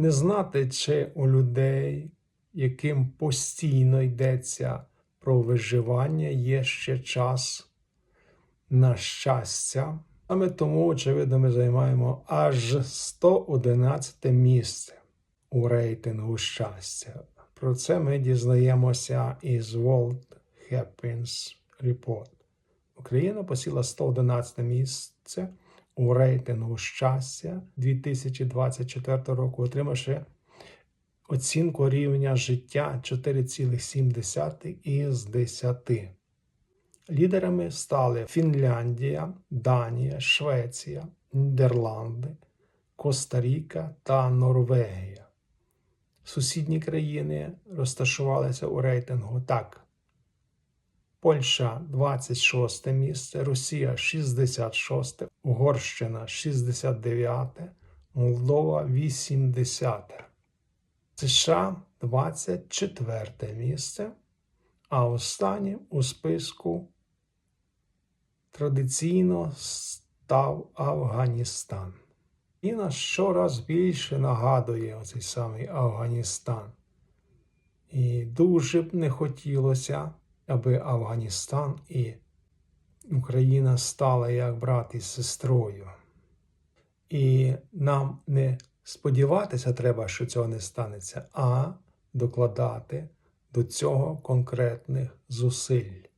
не знати, чи у людей, яким постійно йдеться про виживання, є ще час на щастя. Саме тому, очевидно, ми займаємо аж 111 місце у рейтингу щастя. Про це ми дізнаємося із World Happiness Report. Україна посіла 111 місце у рейтингу щастя 2024 року, отримавши оцінку рівня життя 4,7 із 10. Лідерами стали Фінляндія, Данія, Швеція, Нідерланди, Коста-Ріка та Норвегія. Сусідні країни розташувалися у рейтингу так. Польща 26 місце, Росія 66, Угорщина 69, Молдова 80, США 24 місце, а останнім у списку традиційно став Афганістан. І нас щораз більше нагадує оцей самий Афганістан. І дуже б не хотілося, аби Афганістан і Україна стали як брат із сестрою. І нам не сподіватися треба, що цього не станеться, а докладати до цього конкретних зусиль.